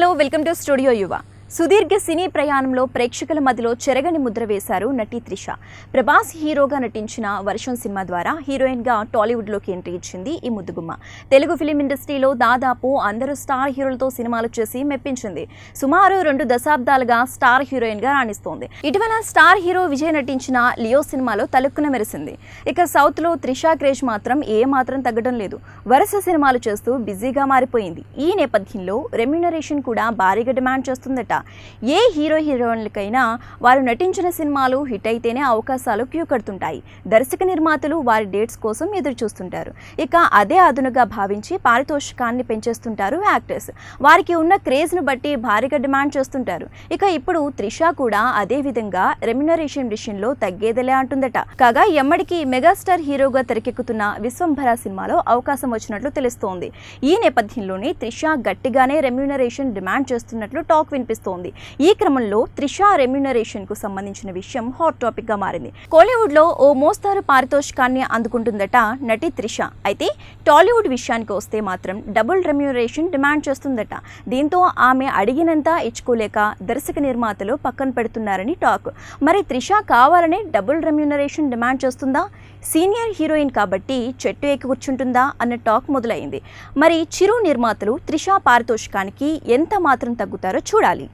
hi hello welcome to studio Yuva సుదీర్ఘ సినీ ప్రయాణంలో ప్రేక్షకుల మధ్యలో చెరగని ముద్ర వేశారు నటి త్రిష. ప్రభాస్ హీరోగా నటించిన వర్షం సినిమా ద్వారా హీరోయిన్గా టాలీవుడ్లోకి ఎంట్రీ ఇచ్చింది ఈ ముద్దుగుమ్మ. తెలుగు ఫిలిం ఇండస్ట్రీలో దాదాపు అందరూ స్టార్ హీరోలతో సినిమాలు చేసి మెప్పించింది. సుమారు రెండు దశాబ్దాలుగా స్టార్ హీరోయిన్గా రాణిస్తోంది. ఇటీవల స్టార్ హీరో విజయ్ నటించిన లియో సినిమాలో తలుక్కున మెరిసింది. ఇక సౌత్లో త్రిష క్రేజ్ మాత్రం ఏ మాత్రం తగ్గడం లేదు. వరుస సినిమాలు చేస్తూ బిజీగా మారిపోయింది. ఈ నేపథ్యంలో రెమ్యునరేషన్ కూడా భారీగా డిమాండ్ చేస్తుందట. ఏ హీరో హీరోయిన్లకైనా వారు నటించిన సినిమాలు హిట్ అయితేనే అవకాశాలు క్యూ కడుతుంటాయి దర్శక నిర్మాతలు వారి డేట్స్ కోసం ఎదురు చూస్తుంటారు ఇక అదే అదునుగా భావించి పారితోషికాన్ని పెంచేస్తుంటారు యాక్టర్స్. వారికి ఉన్న క్రేజ్ను బట్టి భారీగా డిమాండ్ చేస్తుంటారు. ఇక ఇప్పుడు త్రిష కూడా అదే విధంగా రెమ్యునరేషన్ విషయంలో తగ్గేదిలే అంటుందట. కాగా ఎమ్మడికి మెగాస్టార్ హీరోగా తెరకెక్కుతున్న విశ్వంభర సినిమాలో అవకాశం వచ్చినట్లు తెలుస్తోంది. ఈ నేపథ్యంలోనే త్రిష గట్టిగానే రెమ్యునరేషన్ డిమాండ్ చేస్తున్నట్లు టాక్ వినిపిస్తోంది. ఈ క్రమంలో త్రిష రెమ్యునరేషన్కు సంబంధించిన విషయం హాట్ టాపిక్గా మారింది. కోలీవుడ్లో ఓ మోస్తారు పారితోషికాన్ని అందుకుంటుందట నటి త్రిష. అయితే టాలీవుడ్ విషయానికి వస్తే మాత్రం డబుల్ రెమ్యునరేషన్ డిమాండ్ చేస్తుందట. దీంతో ఆమె అడిగినంత ఇచ్చుకోలేక దర్శక నిర్మాతలు పక్కన పెడుతున్నారని టాక్. మరి త్రిష కావాలనే డబుల్ రెమ్యునరేషన్ డిమాండ్ చేస్తుందా? సీనియర్ హీరోయిన్ కాబట్టి చెట్టు ఎక్కి కూర్చుంటుందా అన్న టాక్ మొదలైంది. మరి చిరు నిర్మాతలు త్రిష పారితోషికానికి ఎంత మాత్రం తగ్గుతారో చూడాలి.